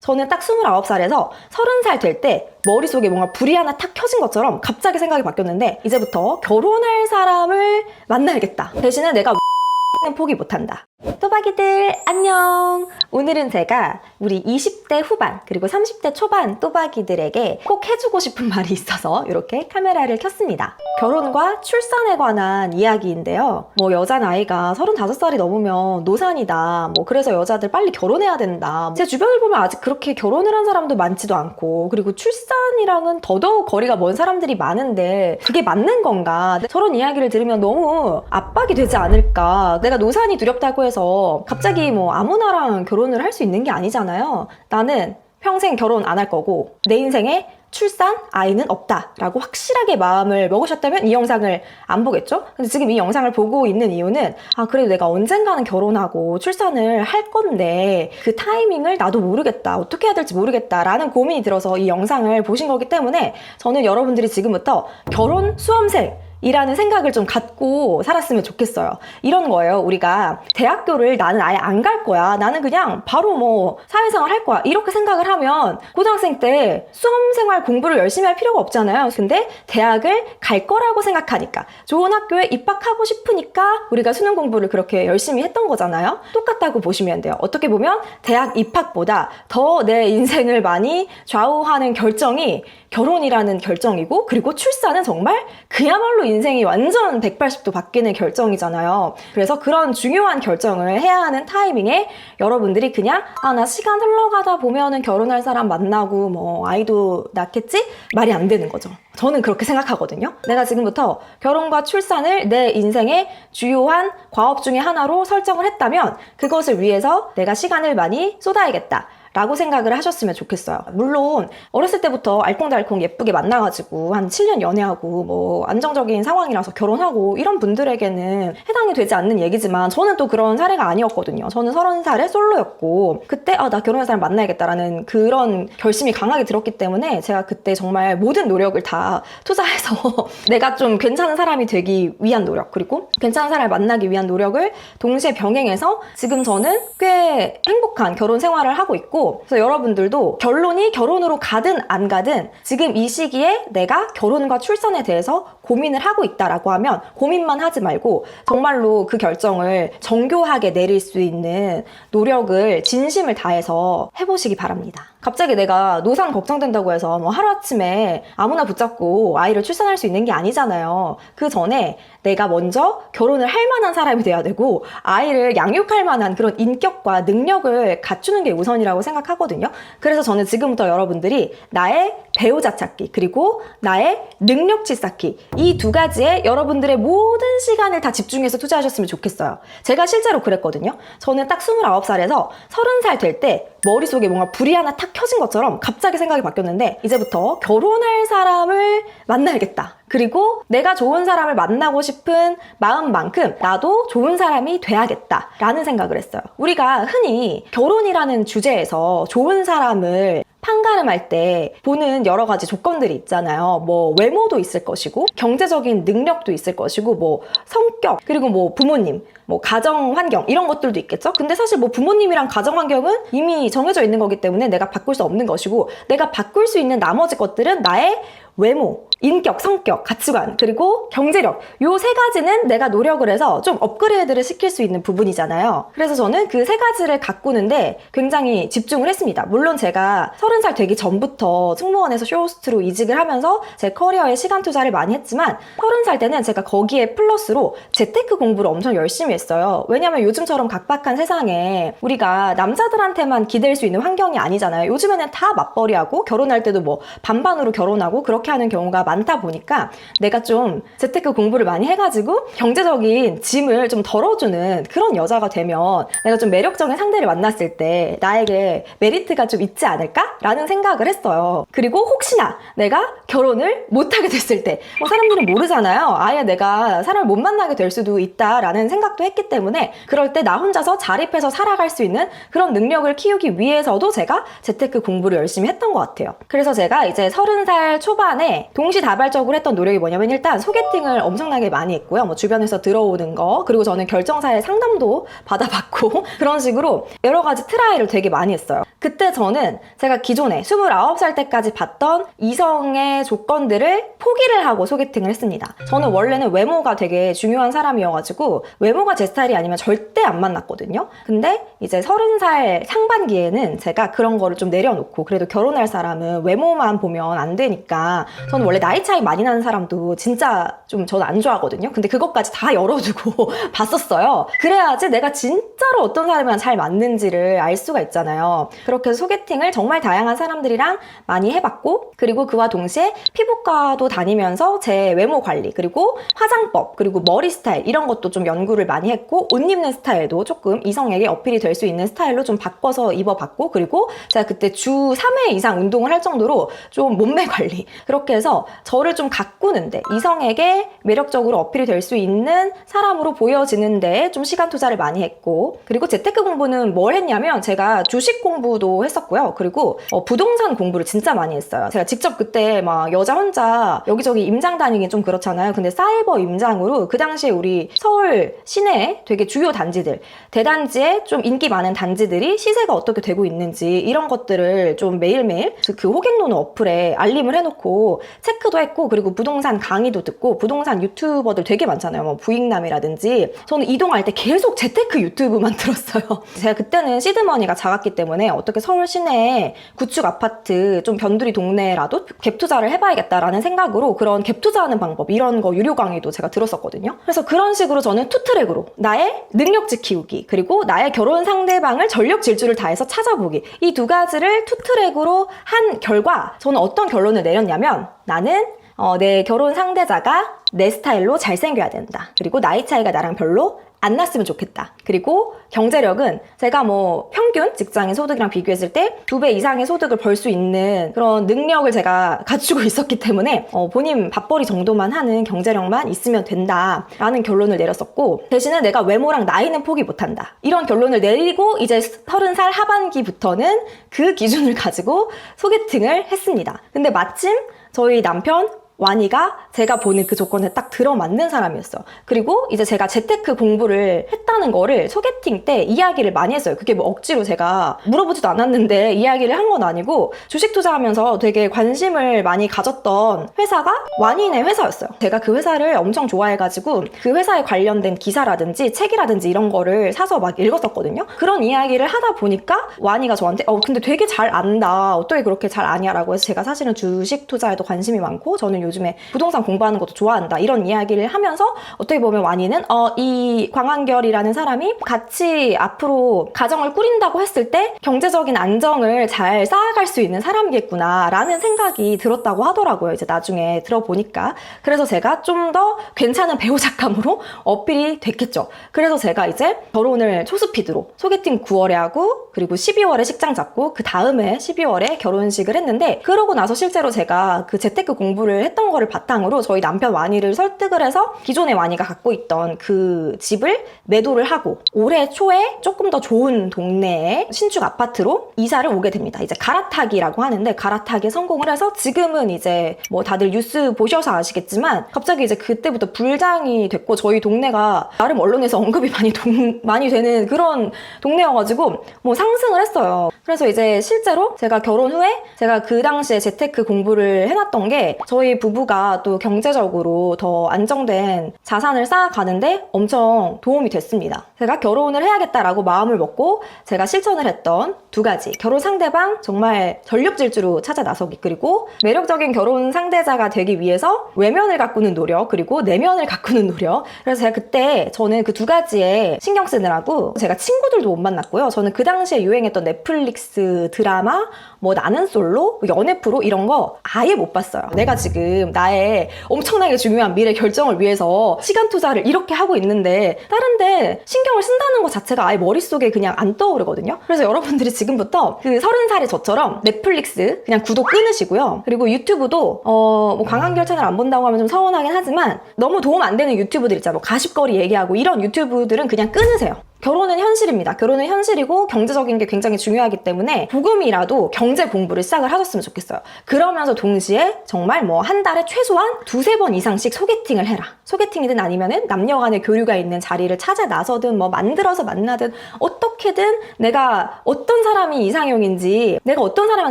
저는 딱 29살에서 30살 될 때 머릿속에 뭔가 불이 하나 탁 켜진 것처럼 갑자기 생각이 바뀌었는데 이제부터 결혼할 사람을 만나야겠다. 대신에 내가 는 포기 못한다. 또박이들 안녕. 오늘은 제가 우리 20대 후반 그리고 30대 초반 또박이들에게 꼭 해주고 싶은 말이 있어서 이렇게 카메라를 켰습니다. 결혼과 출산에 관한 이야기인데요. 뭐 여자 나이가 35살이 넘으면 노산이다. 뭐 그래서 여자들 빨리 결혼해야 된다. 제 주변을 보면 아직 그렇게 결혼을 한 사람도 많지도 않고 그리고 출산이랑은 더더욱 거리가 먼 사람들이 많은데 그게 맞는 건가? 저런 이야기를 들으면 너무 압박이 되지 않을까? 내가 노산이 두렵다고 해서 갑자기 뭐 아무나랑 결혼을 할 수 있는 게 아니잖아요. 나는 평생 결혼 안 할 거고 내 인생에 출산, 아이는 없다 라고 확실하게 마음을 먹으셨다면 이 영상을 안 보겠죠? 근데 지금 이 영상을 보고 있는 이유는 아 그래도 내가 언젠가는 결혼하고 출산을 할 건데 그 타이밍을 나도 모르겠다 어떻게 해야 될지 모르겠다 라는 고민이 들어서 이 영상을 보신 거기 때문에 저는 여러분들이 지금부터 결혼 수험생 이라는 생각을 좀 갖고 살았으면 좋겠어요. 이런 거예요. 우리가 대학교를 나는 아예 안 갈 거야. 나는 그냥 바로 뭐 사회생활 할 거야. 이렇게 생각을 하면 고등학생 때 수험생활 공부를 열심히 할 필요가 없잖아요. 근데 대학을 갈 거라고 생각하니까 좋은 학교에 입학하고 싶으니까 우리가 수능 공부를 그렇게 열심히 했던 거잖아요. 똑같다고 보시면 돼요. 어떻게 보면 대학 입학보다 더 내 인생을 많이 좌우하는 결정이 결혼이라는 결정이고 그리고 출산은 정말 그야말로 인생이 완전 180도 바뀌는 결정이잖아요. 그래서 그런 중요한 결정을 해야 하는 타이밍에 여러분들이 그냥 아 나 시간 흘러가다 보면은 결혼할 사람 만나고 뭐 아이도 낳겠지? 말이 안 되는 거죠. 저는 그렇게 생각하거든요. 내가 지금부터 결혼과 출산을 내 인생의 주요한 과업 중에 하나로 설정을 했다면 그것을 위해서 내가 시간을 많이 쏟아야겠다. 라고 생각을 하셨으면 좋겠어요. 물론 어렸을 때부터 알콩달콩 예쁘게 만나가지고 한 7년 연애하고 뭐 안정적인 상황이라서 결혼하고 이런 분들에게는 해당이 되지 않는 얘기지만 저는 또 그런 사례가 아니었거든요. 저는 30살에 솔로였고 그때 아 나 결혼할 사람 만나야겠다라는 그런 결심이 강하게 들었기 때문에 제가 그때 정말 모든 노력을 다 투자해서 내가 좀 괜찮은 사람이 되기 위한 노력 그리고 괜찮은 사람을 만나기 위한 노력을 동시에 병행해서 지금 저는 꽤 행복한 결혼 생활을 하고 있고 그래서 여러분들도 결론이 결혼으로 가든 안 가든 지금 이 시기에 내가 결혼과 출산에 대해서 고민을 하고 있다라고 하면 고민만 하지 말고 정말로 그 결정을 정교하게 내릴 수 있는 노력을 진심을 다해서 해보시기 바랍니다. 갑자기 내가 노산 걱정된다고 해서 뭐 하루아침에 아무나 붙잡고 아이를 출산할 수 있는 게 아니잖아요. 그 전에 내가 먼저 결혼을 할 만한 사람이 돼야 되고 아이를 양육할 만한 그런 인격과 능력을 갖추는 게 우선이라고 생각하거든요. 그래서 저는 지금부터 여러분들이 나의 배우자 찾기 그리고 나의 능력치 쌓기 이 두 가지에 여러분들의 모든 시간을 다 집중해서 투자하셨으면 좋겠어요. 제가 실제로 그랬거든요. 저는 딱 29살에서 30살 될 때 머릿속에 뭔가 불이 하나 탁 켜진 것처럼 갑자기 생각이 바뀌었는데 이제부터 결혼할 사람을 만나야겠다. 그리고 내가 좋은 사람을 만나고 싶은 마음만큼 나도 좋은 사람이 돼야겠다. 라는 생각을 했어요. 우리가 흔히 결혼이라는 주제에서 좋은 사람을 판가름할 때 보는 여러 가지 조건들이 있잖아요. 뭐 외모도 있을 것이고 경제적인 능력도 있을 것이고 뭐 성격 그리고 뭐 부모님 뭐 가정 환경 이런 것들도 있겠죠. 근데 사실 뭐 부모님이랑 가정 환경은 이미 정해져 있는 거기 때문에 내가 바꿀 수 없는 것이고 내가 바꿀 수 있는 나머지 것들은 나의 외모, 인격, 성격, 가치관, 그리고 경제력. 요 세 가지는 내가 노력을 해서 좀 업그레이드를 시킬 수 있는 부분이잖아요. 그래서 저는 그 세 가지를 가꾸는데 굉장히 집중을 했습니다. 물론 제가 30살 되기 전부터 승무원에서 쇼호스트로 이직을 하면서 제 커리어에 시간 투자를 많이 했지만 30살 때는 제가 거기에 플러스로 재테크 공부를 엄청 열심히 했어요. 왜냐면 요즘처럼 각박한 세상에 우리가 남자들한테만 기댈 수 있는 환경이 아니잖아요. 요즘에는 다 맞벌이하고 결혼할 때도 뭐 반반으로 결혼하고 그렇게 하는 경우가 많다 보니까 내가 좀 재테크 공부를 많이 해가지고 경제적인 짐을 좀 덜어주는 그런 여자가 되면 내가 좀 매력적인 상대를 만났을 때 나에게 메리트가 좀 있지 않을까라는 생각을 했어요. 그리고 혹시나 내가 결혼을 못하게 됐을 때, 뭐 사람들은 모르잖아요. 아예 내가 사람을 못 만나게 될 수도 있다라는 생각도 했기 때문에 그럴 때 나 혼자서 자립해서 살아갈 수 있는 그런 능력을 키우기 위해서도 제가 재테크 공부를 열심히 했던 것 같아요. 그래서 제가 이제 30살 초반 초반에 동시다발적으로 했던 노력이 뭐냐면 일단 소개팅을 엄청나게 많이 했고요. 뭐 주변에서 들어오는 거 그리고 저는 결정사의 상담도 받아봤고 그런 식으로 여러 가지 트라이를 되게 많이 했어요. 그때 저는 제가 기존에 29살 때까지 봤던 이성의 조건들을 포기를 하고 소개팅을 했습니다. 저는 원래는 외모가 되게 중요한 사람이어가지고 외모가 제 스타일이 아니면 절대 안 만났거든요. 근데 이제 30살 상반기에는 제가 그런 거를 좀 내려놓고 그래도 결혼할 사람은 외모만 보면 안 되니까 저는 원래 나이 차이 많이 나는 사람도 진짜 좀 저는 안 좋아하거든요. 근데 그것까지 다 열어두고 봤었어요. 그래야지 내가 진짜로 어떤 사람이랑 잘 맞는지를 알 수가 있잖아요. 그렇게 소개팅을 정말 다양한 사람들이랑 많이 해봤고 그리고 그와 동시에 피부과도 다니면서 제 외모 관리 그리고 화장법 그리고 머리 스타일 이런 것도 좀 연구를 많이 했고 옷 입는 스타일도 조금 이성에게 어필이 될 수 있는 스타일로 좀 바꿔서 입어봤고 그리고 제가 그때 주 3회 이상 운동을 할 정도로 좀 몸매 관리 그렇게 해서 저를 좀 가꾸는데 이성에게 매력적으로 어필이 될 수 있는 사람으로 보여지는데 좀 시간 투자를 많이 했고 그리고 재테크 공부는 뭘 했냐면 제가 주식 공부도 했었고요. 그리고 어, 부동산 공부를 진짜 많이 했어요. 제가 직접 그때 막 여자 혼자 여기저기 임장 다니긴 좀 그렇잖아요. 근데 사이버 임장으로 그 당시에 우리 서울 시내 되게 주요 단지들 대단지에 좀 인기 많은 단지들이 시세가 어떻게 되고 있는지 이런 것들을 좀 매일매일 그 호갱노는 어플에 알림을 해놓고 체크 도 했고 그리고 부동산 강의도 듣고 부동산 유튜버들 되게 많잖아요. 뭐 부익남이라든지. 저는 이동할 때 계속 재테크 유튜브만 들었어요. 제가 그때는 시드머니가 작았기 때문에 어떻게 서울 시내에 구축 아파트 좀 변두리 동네라도 갭 투자를 해봐야겠다라는 생각으로 그런 갭 투자하는 방법 이런 거 유료 강의도 제가 들었었거든요. 그래서 그런 식으로 저는 투트랙으로 나의 능력치 키우기 그리고 나의 결혼 상대방을 전력 질주를 다해서 찾아보기. 이 두 가지를 투트랙으로 한 결과 저는 어떤 결론을 내렸냐면 나는 어, 내 결혼 상대자가 내 스타일로 잘생겨야 된다. 그리고 나이 차이가 나랑 별로 안 났으면 좋겠다. 그리고 경제력은 제가 뭐 평균 직장인 소득이랑 비교했을 때 두 배 이상의 소득을 벌 수 있는 그런 능력을 제가 갖추고 있었기 때문에 어, 본인 밥벌이 정도만 하는 경제력만 있으면 된다라는 결론을 내렸었고 대신에 내가 외모랑 나이는 포기 못한다. 이런 결론을 내리고 이제 30살 하반기부터는 그 기준을 가지고 소개팅을 했습니다. 근데 마침 저희 남편 와니가 제가 보는 그 조건에 딱 들어맞는 사람이었어요. 그리고 이제 제가 재테크 공부를 했다는 거를 소개팅 때 이야기를 많이 했어요. 그게 뭐 억지로 제가 물어보지도 않았는데 이야기를 한 건 아니고 주식 투자하면서 되게 관심을 많이 가졌던 회사가 와니네 회사였어요. 제가 그 회사를 엄청 좋아해가지고 그 회사에 관련된 기사라든지 책이라든지 이런 거를 사서 막 읽었었거든요. 그런 이야기를 하다 보니까 와니가 저한테 어 근데 되게 잘 안다. 어떻게 그렇게 잘 아냐라고 해서 제가 사실은 주식 투자에도 관심이 많고 저는 요즘에 부동산 공부하는 것도 좋아한다. 이런 이야기를 하면서 어떻게 보면 와니는 어, 이 광한결이라는 사람이 같이 앞으로 가정을 꾸린다고 했을 때 경제적인 안정을 잘 쌓아갈 수 있는 사람이겠구나 라는 생각이 들었다고 하더라고요 이제 나중에 들어보니까. 그래서 제가 좀 더 괜찮은 배우 작감으로 어필이 됐겠죠. 그래서 제가 이제 결혼을 초스피드로 소개팅 9월에 하고 그리고 12월에 식장 잡고 그 다음에 12월에 결혼식을 했는데 그러고 나서 실제로 제가 그 재테크 공부를 했던 거를 바탕으로 저희 남편 와니를 설득을 해서 기존의 와니가 갖고 있던 그 집을 매도를 하고 올해 초에 조금 더 좋은 동네에 신축 아파트로 이사를 오게 됩니다. 이제 갈아타기라고 하는데 갈아타기에 성공을 해서 지금은 이제 뭐 다들 뉴스 보셔서 아시겠지만 갑자기 이제 그때부터 불장이 됐고 저희 동네가 나름 언론에서 언급이 많이 동- 많이 되는 그런 동네여가지고 뭐 상승을 했어요. 그래서 이제 실제로 제가 결혼 후에 제가 그 당시에 재테크 공부를 해놨던 게 저희 부 부가 또 경제적으로 더 안정된 자산을 쌓아가는데 엄청 도움이 됐습니다. 제가 결혼을 해야겠다라고 마음을 먹고 제가 실천을 했던 두 가지. 결혼 상대방 정말 전력 질주로 찾아 나서기 그리고 매력적인 결혼 상대자가 되기 위해서 외면을 가꾸는 노력 그리고 내면을 가꾸는 노력. 그래서 제가 그때 저는 그 두 가지에 신경 쓰느라고 제가 친구들도 못 만났고요. 저는 그 당시에 유행했던 넷플릭스 드라마 뭐 나는 솔로, 뭐 연애 프로 이런 거 아예 못 봤어요. 내가 지금 나의 엄청나게 중요한 미래 결정을 위해서 시간 투자를 이렇게 하고 있는데 다른데 신경을 쓴다는 것 자체가 아예 머릿속에 그냥 안 떠오르거든요. 그래서 여러분들이 지금부터 그 서른 살의 저처럼 넷플릭스 그냥 구독 끊으시고요. 그리고 유튜브도 어뭐 광한결 채널 안 본다고 하면 좀 서운하긴 하지만 너무 도움 안 되는 유튜브들 있잖아요. 뭐 가십거리 얘기하고 이런 유튜브들은 그냥 끊으세요. 결혼은 현실입니다. 결혼은 현실이고 경제적인 게 굉장히 중요하기 때문에 조금이라도 경제 공부를 시작을 하셨으면 좋겠어요. 그러면서 동시에 정말 뭐 한 달에 최소한 두세 번 이상씩 소개팅을 해라. 소개팅이든 아니면은 남녀 간의 교류가 있는 자리를 찾아 나서든 뭐 만들어서 만나든 어떻게든 내가 어떤 사람이 이상형인지 내가 어떤 사람이랑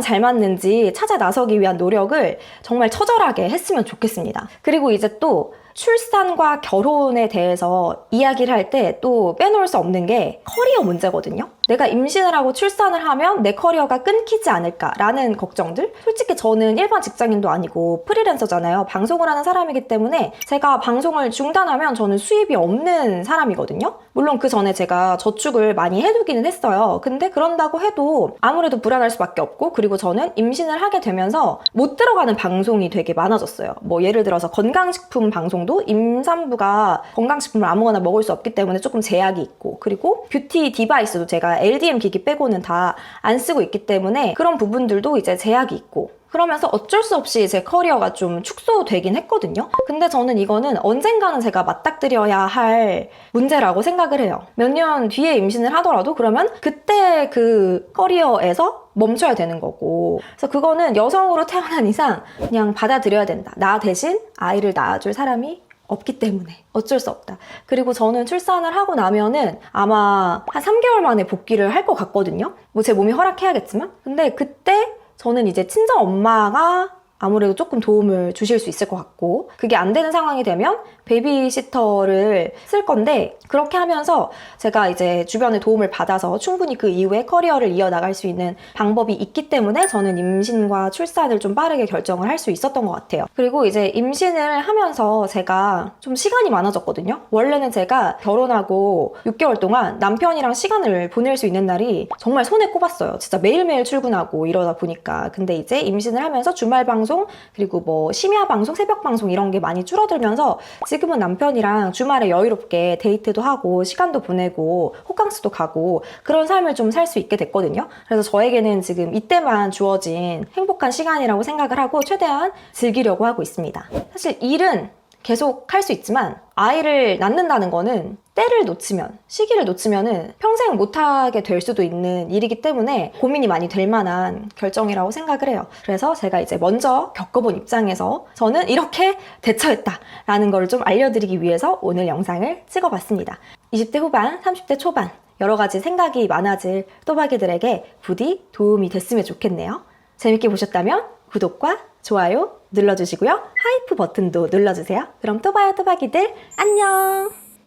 잘 맞는지 찾아 나서기 위한 노력을 정말 처절하게 했으면 좋겠습니다. 그리고 이제 또 출산과 결혼에 대해서 이야기를 할 때 또 빼놓을 수 없는 게 커리어 문제거든요. 내가 임신을 하고 출산을 하면 내 커리어가 끊기지 않을까라는 걱정들? 솔직히 저는 일반 직장인도 아니고 프리랜서잖아요. 방송을 하는 사람이기 때문에 제가 방송을 중단하면 저는 수입이 없는 사람이거든요. 물론 그 전에 제가 저축을 많이 해두기는 했어요. 근데 그런다고 해도 아무래도 불안할 수밖에 없고 그리고 저는 임신을 하게 되면서 못 들어가는 방송이 되게 많아졌어요. 뭐 예를 들어서 건강식품 방송도 임산부가 건강식품을 아무거나 먹을 수 없기 때문에 조금 제약이 있고 그리고 뷰티 디바이스도 제가 LDM 기기 빼고는 다 안 쓰고 있기 때문에 그런 부분들도 이제 제약이 있고 그러면서 어쩔 수 없이 제 커리어가 좀 축소되긴 했거든요. 근데 저는 이거는 언젠가는 제가 맞닥뜨려야 할 문제라고 생각을 해요. 몇 년 뒤에 임신을 하더라도 그러면 그때 그 커리어에서 멈춰야 되는 거고. 그래서 그거는 여성으로 태어난 이상 그냥 받아들여야 된다. 나 대신 아이를 낳아줄 사람이 없기 때문에 어쩔 수 없다. 그리고 저는 출산을 하고 나면은 아마 한 3개월 만에 복귀를 할 것 같거든요. 뭐 제 몸이 허락해야겠지만. 근데 그때 저는 이제 친정 엄마가 아무래도 조금 도움을 주실 수 있을 것 같고 그게 안 되는 상황이 되면 베이비시터를 쓸 건데 그렇게 하면서 제가 이제 주변의 도움을 받아서 충분히 그 이후에 커리어를 이어나갈 수 있는 방법이 있기 때문에 저는 임신과 출산을 좀 빠르게 결정을 할 수 있었던 것 같아요. 그리고 이제 임신을 하면서 제가 좀 시간이 많아졌거든요. 원래는 제가 결혼하고 6개월 동안 남편이랑 시간을 보낼 수 있는 날이 정말 손에 꼽았어요. 진짜 매일매일 출근하고 이러다 보니까. 근데 이제 임신을 하면서 주말 방송 그리고 뭐 심야 방송, 새벽 방송 이런 게 많이 줄어들면서 지금은 남편이랑 주말에 여유롭게 데이트도 하고 시간도 보내고 호캉스도 가고 그런 삶을 좀 살 수 있게 됐거든요. 그래서 저에게는 지금 이때만 주어진 행복한 시간이라고 생각을 하고 최대한 즐기려고 하고 있습니다. 사실 일은 계속 할 수 있지만 아이를 낳는다는 거는 때를 놓치면 시기를 놓치면은 평생 못하게 될 수도 있는 일이기 때문에 고민이 많이 될 만한 결정이라고 생각을 해요. 그래서 제가 이제 먼저 겪어본 입장에서 저는 이렇게 대처했다라는 걸 좀 알려드리기 위해서 오늘 영상을 찍어봤습니다. 20대 후반, 30대 초반 여러 가지 생각이 많아질 또박이들에게 부디 도움이 됐으면 좋겠네요. 재밌게 보셨다면 구독과 좋아요 눌러주시고요. 하이프 버튼도 눌러주세요. 그럼 또 봐요, 또박이들. 안녕!